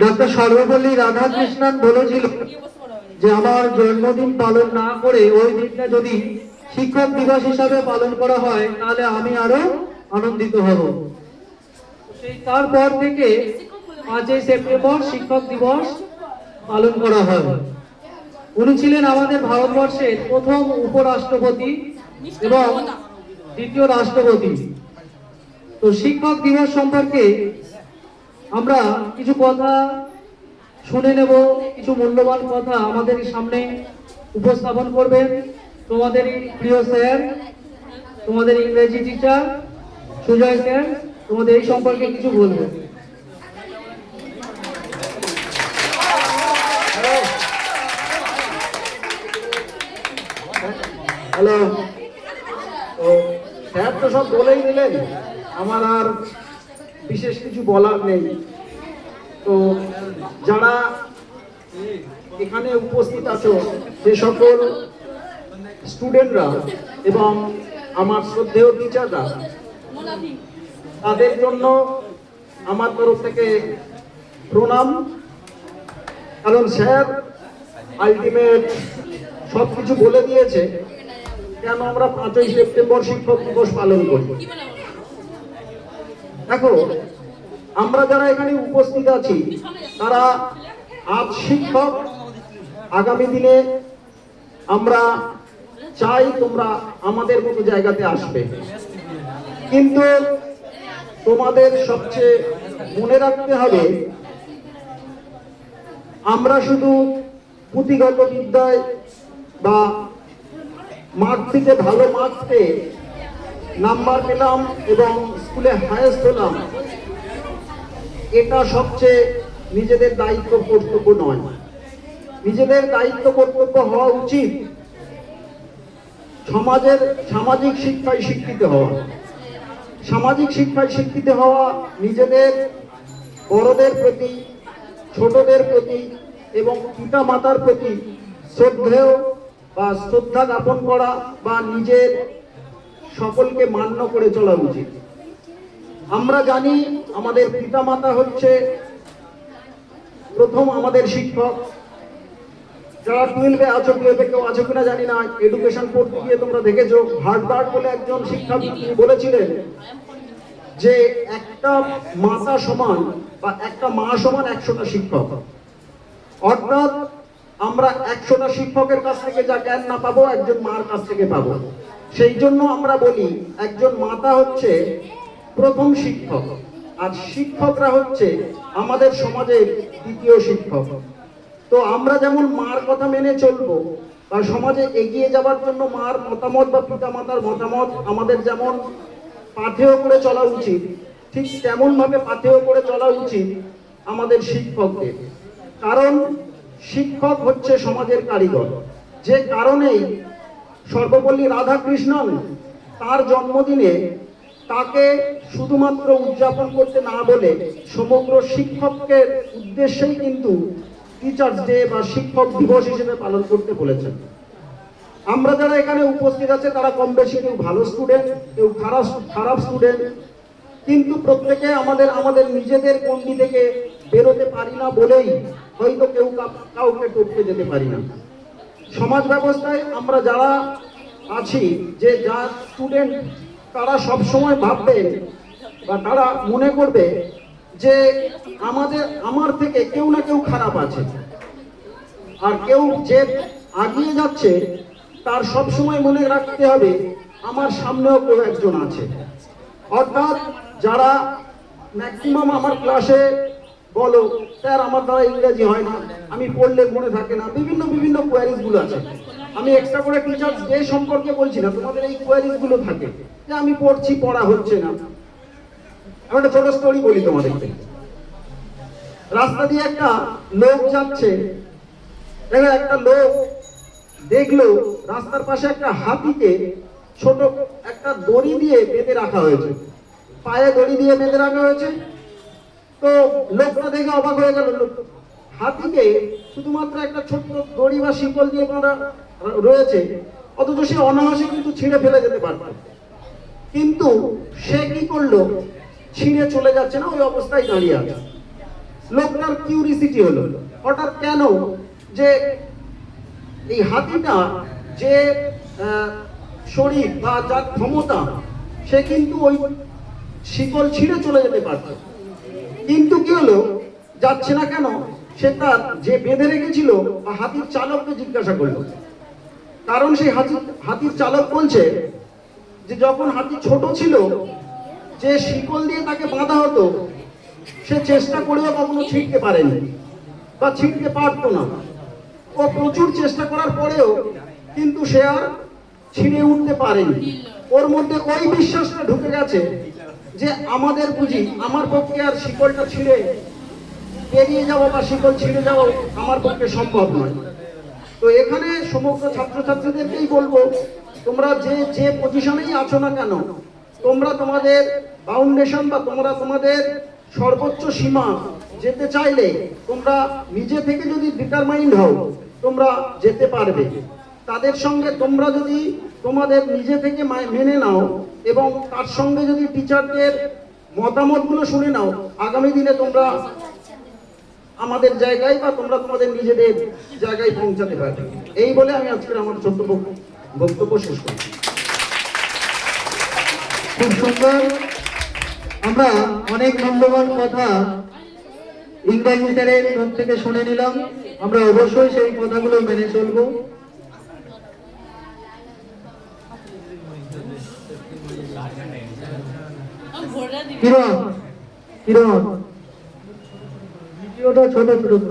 Doctor Sarvepalli Radhakrishnan বলেছিল যে আমার জন্মদিন পালন না করে ওই দিনটা যদি শিক্ষক দিবস হিসাবে পালন করা হয়, তাহলে আমি আরও আনন্দিত হব। সেই তারপর থেকে পাঁচই সেপ্টেম্বর শিক্ষক দিবস পালন করা হয়। উনি ছিলেন আমাদের ভারতবর্ষের প্রথম উপরাষ্ট্রপতি এবং দ্বিতীয় রাষ্ট্রপতি। তো শিক্ষক দিবস সম্পর্কে আমরা কিছু কথা শুনে নেব, কিছু মূল্যবান কথা আমাদের সামনে উপস্থাপন করবেন তোমাদের প্রিয় স্যার, তোমাদের ইংরেজি টিচার সুজয় স্যার, তোমাদের এই সম্পর্কে কিছু বলবেন হ্যালো স্যার তো সব বলেই দিলেন। আমার আর বিশেষ কিছু বলার নেই। তো যারা এখানে উপস্থিত আছো যে সকল স্টুডেন্টরা এবং আমার শ্রদ্ধেয় টিচাররা, তাদের জন্য আমার তরফ থেকে প্রণাম। কারণ স্যার আলটিমেট সব কিছু বলে দিয়েছে, কেন আমরা পাঁচই সেপ্টেম্বর শিক্ষক দিবস পালন করি? দেখো, আমরা যারা এখানে উপস্থিত আছি, তারা আজ শিক্ষক, আগামী দিনে আমরা চাই তোমরা আমাদের মতো জায়গাতে আসবে। কিন্তু তোমাদের সবচেয়ে মনে রাখতে হবে, আমরা শুধু পুঁথিগত বিদ্যায় বা মাঠ থেকে ভালো পেয়ে নাম্বার পেলাম এবং স্কুলে হায়েস্ট হলাম। এটা সবচেয়ে নিজেদের দায়িত্ব কর্তব্য নয়। নিজেদের দায়িত্ব কর্তব্য হওয়া উচিত সমাজের সামাজিক শিক্ষায় শিক্ষিত হওয়া। সামাজিক শিক্ষায় শিক্ষিত হওয়া নিজেদের, বড়দের প্রতি, ছোটদের প্রতি এবং পিতা মাতার প্রতি শ্রদ্ধেয় বা শ্রদ্ধা জ্ঞাপন করা বা নিজের সকলকে মান্য করে চলা উচিত। আমরা জানি আমাদের পিতা মাতা হচ্ছে প্রথম আমাদের শিক্ষক। যারা টুয়েলভে আছো টুয়েলভে কেউ আছো কিনা জানি না। এডুকেশন পড়তে গিয়ে তোমরা দেখেছ হার্ডবার্ড বলে একজন তিনি বলেছিলেন যে একটা মাতা সমান বা একটা মা সমান একশোটা শিক্ষক। অর্থাৎ আমরা একশোটা শিক্ষকের কাছ থেকে যা জ্ঞান না পাবো, একজন মার কাছ থেকে পাবো। সেই জন্য আমরা বলি, একজন মাতা হচ্ছে প্রথম শিক্ষক, আর শিক্ষকরা হচ্ছে আমাদের সমাজের দ্বিতীয় শিক্ষক। তো আমরা যেমন মার কথা মেনে চলবো, বা সমাজে এগিয়ে যাবার জন্য মার মতামত বা পিতামাতার মতামত আমাদের যেমন পাথেয় করে চলা উচিত, ঠিক তেমন ভাবে পাথেয় করে চলা উচিত আমাদের শিক্ষকদের। কারণ শিক্ষক হচ্ছে সমাজের কারিগর। যে কারণেই সর্বপল্লী রাধাকৃষ্ণন তার জন্মদিনে তাকে শুধুমাত্র উদযাপন করতে না বলে সমগ্র শিক্ষকের উদ্দেশ্যেই কিন্তু টিচার্স ডে বা শিক্ষক দিবস হিসেবে পালন করতে বলেছেন। আমরা যারা এখানে উপস্থিত আছে, তারা কম বেশি কেউ ভালো স্টুডেন্ট কেউ খারাপ খারাপ স্টুডেন্ট কিন্তু প্রত্যেকে আমাদের আমাদের নিজেদের গন্ডি থেকে বেরোতে পারি না বলেই হয়তো কেউ কাউকে টপকে যেতে পারি না। সমাজ ব্যবস্থায় আমরা যারা আছি, যে যা স্টুডেন্ট তারা সব সময় ভাববে বা তারা মনে করবে যে আমাদের, আমার থেকে কেউ না কেউ খারাপ আছে। আর কেউ যে আগিয়ে যাচ্ছে, তার সব সময় মনে রাখতে হবে, আমার সামনেও কেউ একজন আছে। অর্থাৎ যারা ম্যাক্সিমাম আমার ক্লাসে বলো স্যার আমার দ্বারা ইংরেজি হয় না। আমি পড়লে মনে থাকে না, বিভিন্ন বিভিন্ন কোয়ারিজগুলো আছে। আমি এক্সট্রা করে টিচার্স ডে সম্পর্কে বলছি না, তোমাদের এই কোয়ারিজগুলো থাকে যে আমি পড়ছি, পড়া হচ্ছে না। আমি একটা ছোট স্টোরি বলি তোমাদেরকে। রাস্তা দিয়ে একটা লোক যাচ্ছে, দেখো একটা লোক দেখল রাস্তার পাশে একটা হাতিকে ছোট একটা দড়ি দিয়ে বেঁধে রাখা হয়েছে। পায়ে দড়ি দিয়ে বেঁধে রাখা হয়েছে। তো লোকটা দেখে অবাক হয়ে গেল হাতিকে শুধুমাত্র একটা ছোট্ট দড়ি বা শিকল দিয়ে বাঁধা রয়েছে, অথচ সে অনায়াসে কিন্তু ছিঁড়ে ফেলে যেতে পারত। কিন্তু সে কি করল? ছিঁড়ে চলে যাচ্ছে না, ওই অবস্থায় দাঁড়িয়ে আছে। লোকটার কিউরিসিটি হলো। হঠাৎ কেন যে এই হাতিটা যে শরীর বা যার ক্ষমতা, সে কিন্তু ওই শিকল ছিঁড়ে চলে যেতে পারত। কিন্তু কি হলো? যাচ্ছে না কেন? সে তার যে বেঁধে রেখেছিল হাতির চালককে জিজ্ঞাসা করল। কারণ সেই হাতির হাতির চালক বলছে যে, যখন হাতি ছোট ছিল, যে শিকল দিয়ে তাকে বাঁধা হতো, সে চেষ্টা করেও কখনো ছিঁড়তে পারেনি বা ছিঁড়তে পারতো না। ও প্রচুর চেষ্টা করার পরেও কিন্তু সে আর ছিঁড়ে উঠতে পারেনি। ওর মধ্যে ওই বিশ্বাসটা ঢুকে গেছে যে, আমাদের বুঝি আমার পক্ষে আর শিকলটা ছিঁড়ে পেরিয়ে যাওয়া বা শিকল ছিঁড়ে যাওয়া আমার পক্ষে সম্ভব নয়। তো এখানে সমগ্র ছাত্রছাত্রীদেরকেই বলব, তোমরা যে যে পজিশনেই আছো না কেন, তোমরা তোমাদের ফাউন্ডেশন বা তোমরা তোমাদের সর্বোচ্চ সীমা যেতে চাইলে তোমরা নিজে থেকে যদি ডিটারমাইন্ড হও, তোমরা যেতে পারবে। তাদের সঙ্গে তোমরা যদি তোমাদের নিজে থেকে মেনে নাও এবং তার সঙ্গে যদি টিচারদের মতামতগুলো শুনে নাও, আগামী দিনে তোমরা আমাদের জায়গায় বা তোমরা তোমাদের নিজেদের জায়গায় পৌঁছাতে পারবে এই বলে আমি আজকের আমার ছোট্ট বক্তব্য শেষ করছি। খুব সুন্দর। আমরা অনেক মূল্যবান কথা ইংরাজি মুখ থেকে শুনে নিলাম। আমরা অবশ্যই সেই কথাগুলো মেনে চলবো। কিরণ কিরণ ভিডিওটা ছোট ছোট